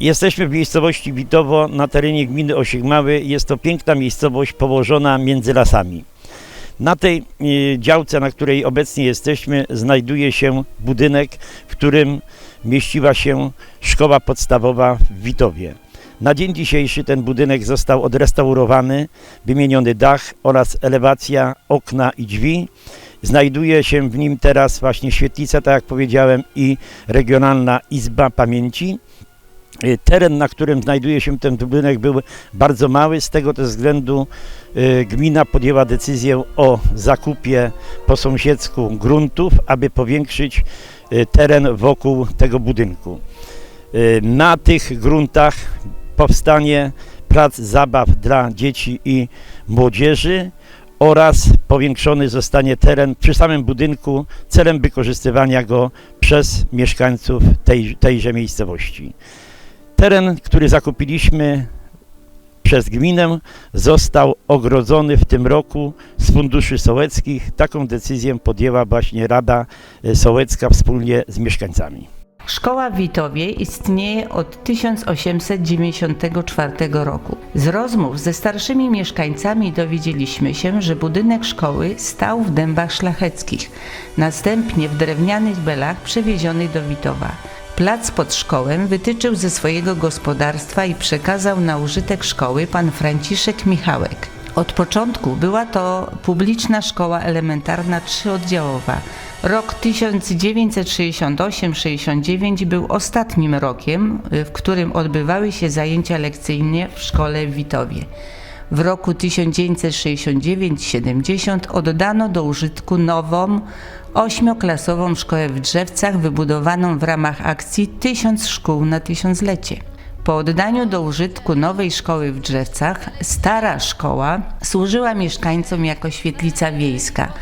Jesteśmy w miejscowości Witowo na terenie gminy Osiegmały. Jest to piękna miejscowość położona między lasami. Na tej e, działce, na której obecnie jesteśmy, znajduje się budynek, w którym mieściła się szkoła podstawowa w Witowie. Na dzień dzisiejszy ten budynek został odrestaurowany, wymieniony dach oraz elewacja, okna i drzwi. Znajduje się w nim teraz właśnie świetlica, tak jak powiedziałem, i Regionalna Izba Pamięci. Y, Teren, na którym znajduje się ten budynek był bardzo mały, z tego też względu y, gmina podjęła decyzję o zakupie po sąsiedzku gruntów, aby powiększyć y, teren wokół tego budynku. Na tych gruntach powstanie plac zabaw dla dzieci i młodzieży oraz powiększony zostanie teren przy samym budynku celem wykorzystywania go przez mieszkańców tej, tejże miejscowości. Teren, który zakupiliśmy przez gminę, został ogrodzony w tym roku z funduszy sołeckich. Taką decyzję podjęła właśnie Rada Sołecka wspólnie z mieszkańcami. Szkoła w Witowie istnieje od 1894 roku. Z rozmów ze starszymi mieszkańcami dowiedzieliśmy się, że budynek szkoły stał w dębach szlacheckich, następnie w drewnianych belach przewiezionych do Witowa. Plac pod szkołę wytyczył ze swojego gospodarstwa i przekazał na użytek szkoły pan Franciszek Michałek. Od początku była to publiczna szkoła elementarna trzyoddziałowa. Rok 1968-69 był ostatnim rokiem, w którym odbywały się zajęcia lekcyjne w szkole w Witowie. W roku 1969-70 oddano do użytku nową, ośmioklasową szkołę w Drzewcach, wybudowaną w ramach akcji Tysiąc Szkół na Tysiąclecie. Po oddaniu do użytku nowej szkoły w Drzewcach, stara szkoła służyła mieszkańcom jako świetlica wiejska.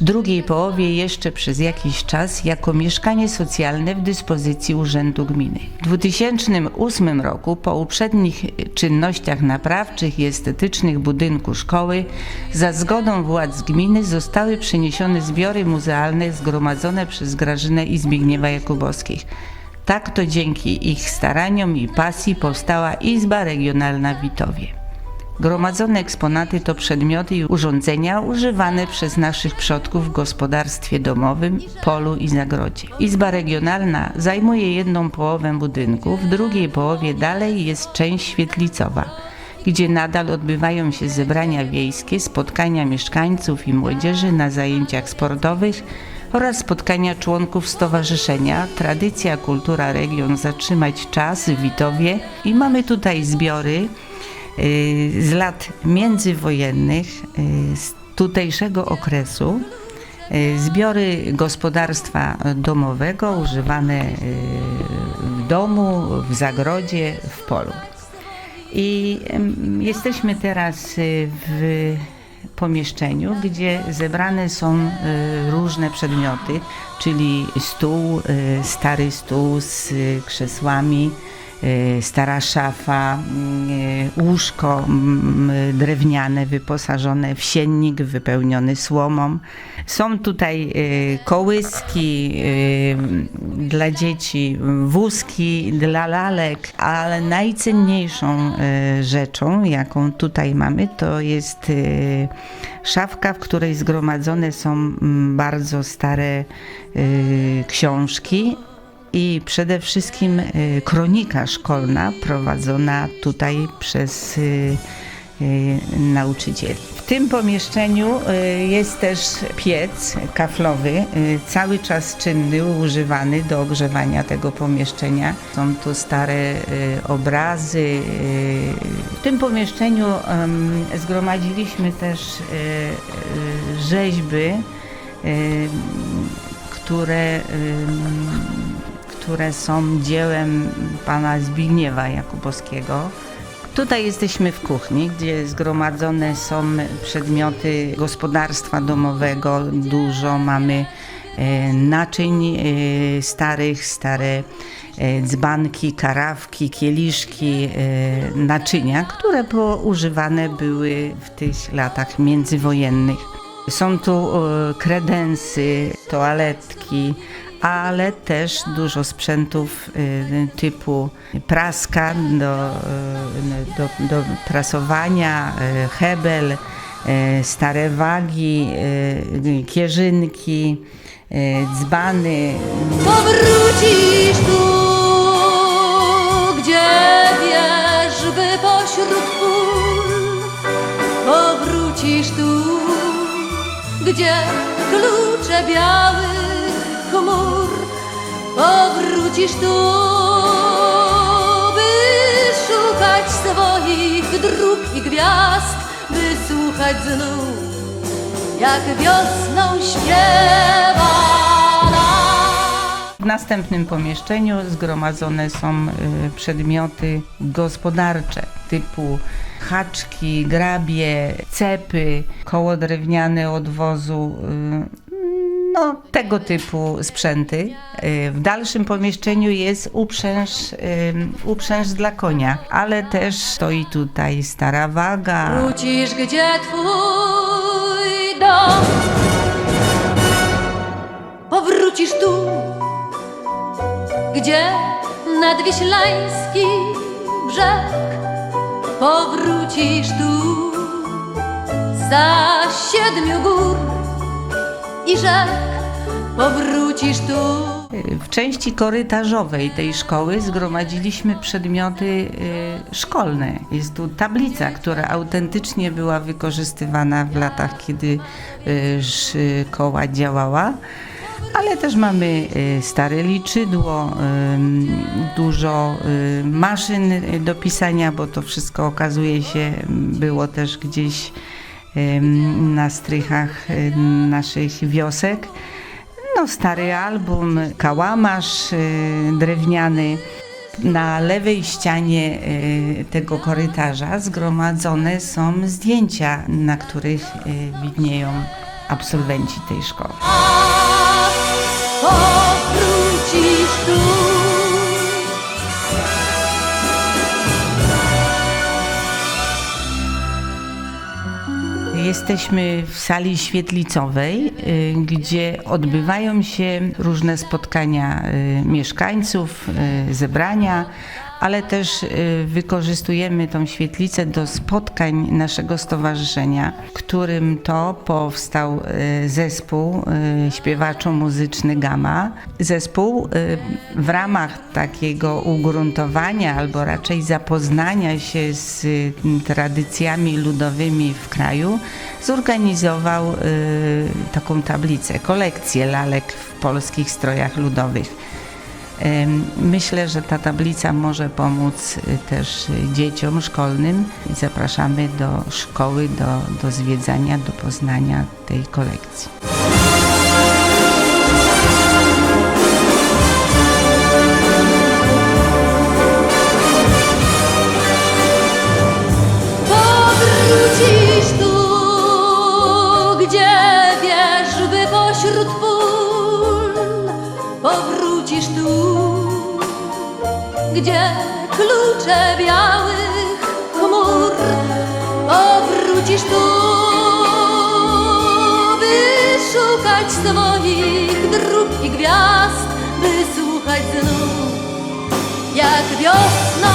W drugiej połowie jeszcze przez jakiś czas jako mieszkanie socjalne w dyspozycji Urzędu Gminy. W 2008 roku po uprzednich czynnościach naprawczych i estetycznych budynku szkoły za zgodą władz gminy zostały przeniesione zbiory muzealne zgromadzone przez Grażynę i Zbigniewa Jakubowskich. Tak to dzięki ich staraniom i pasji powstała Izba Regionalna w Witowie. Gromadzone eksponaty to przedmioty i urządzenia używane przez naszych przodków w gospodarstwie domowym, polu i zagrodzie. Izba Regionalna zajmuje jedną połowę budynku, w drugiej połowie dalej jest część świetlicowa, gdzie nadal odbywają się zebrania wiejskie, spotkania mieszkańców i młodzieży na zajęciach sportowych, oraz spotkania członków stowarzyszenia Tradycja Kultura Region Zatrzymać Czas w Witowie i mamy tutaj zbiory y, z lat międzywojennych, y, z tutejszego okresu. y, Zbiory gospodarstwa domowego używane w domu, w zagrodzie, w polu. I jesteśmy teraz w pomieszczeniu, gdzie zebrane są y, różne przedmioty, czyli stół, y, stary stół z krzesłami, stara szafa, y, łóżko drewniane wyposażone w siennik wypełniony słomą. Są tutaj y, kołyski y, dla dzieci, wózki dla lalek, ale najcenniejszą y, rzeczą, jaką tutaj mamy, to jest y, szafka, w której zgromadzone są bardzo stare y, książki i przede wszystkim y, kronika szkolna prowadzona tutaj przez y, y, nauczycieli. W tym pomieszczeniu jest też piec kaflowy, cały czas czynny, używany do ogrzewania tego pomieszczenia. Są tu stare obrazy. W tym pomieszczeniu zgromadziliśmy też rzeźby, które które są dziełem pana Zbigniewa Jakubowskiego. Tutaj jesteśmy w kuchni, gdzie zgromadzone są przedmioty gospodarstwa domowego. Dużo mamy e, naczyń e, starych, stare e, dzbanki, karawki, kieliszki, naczynia, które używane były w tych latach międzywojennych. Są tu kredensy, toaletki, ale też dużo sprzętów y, typu praska do, y, do, do prasowania, y, hebel, stare wagi, kierzynki, dzbany, Powrócisz tu, gdzie wierzby pośród pól. Powrócisz tu, gdzie klucze białych chmur. Powrócisz tu, by szukać swoich dróg i gwiazd, by słuchać znów, jak wiosną śpiewa. W następnym pomieszczeniu zgromadzone są y, przedmioty gospodarcze typu haczki, grabie, cepy, koło drewniane od wozu, y, no tego typu sprzęty. Y, W dalszym pomieszczeniu jest uprzęż, uprzęż dla konia, ale też stoi tutaj stara waga, Wrócisz, gdzie twój dom? Powrócisz tu Gdzie nadwiślański brzeg. Powrócisz tu Za siedmiu gór i rzek Powrócisz tu W części korytarzowej tej szkoły zgromadziliśmy przedmioty y, szkolne. Jest tu tablica, która autentycznie była wykorzystywana w latach, kiedy y, szkoła działała. Ale też mamy y, stare liczydło, dużo maszyn do pisania, bo to wszystko okazuje się było też gdzieś na strychach naszych wiosek. No, stary album, kałamarz y, drewniany. Na lewej ścianie y, tego korytarza zgromadzone są zdjęcia, na których y, widnieją absolwenci tej szkoły. Jesteśmy w sali świetlicowej, y, gdzie odbywają się różne spotkania y, mieszkańców, y, zebrania, ale też y, wykorzystujemy tą świetlicę do spotkań naszego stowarzyszenia, którym to powstał y, zespół y, śpiewaczo-muzyczny Gama. Zespół w ramach takiego ugruntowania albo raczej zapoznania się z tradycjami ludowymi w kraju zorganizował taką tablicę, kolekcję lalek w polskich strojach ludowych. Myślę, że ta tablica może pomóc y, też y, dzieciom szkolnym zapraszamy do szkoły, do, do zwiedzania, do poznania tej kolekcji. Klucze białych chmur. Powrócisz tu, by szukać swoich dróg i gwiazd, by słuchać znów, jak wiosną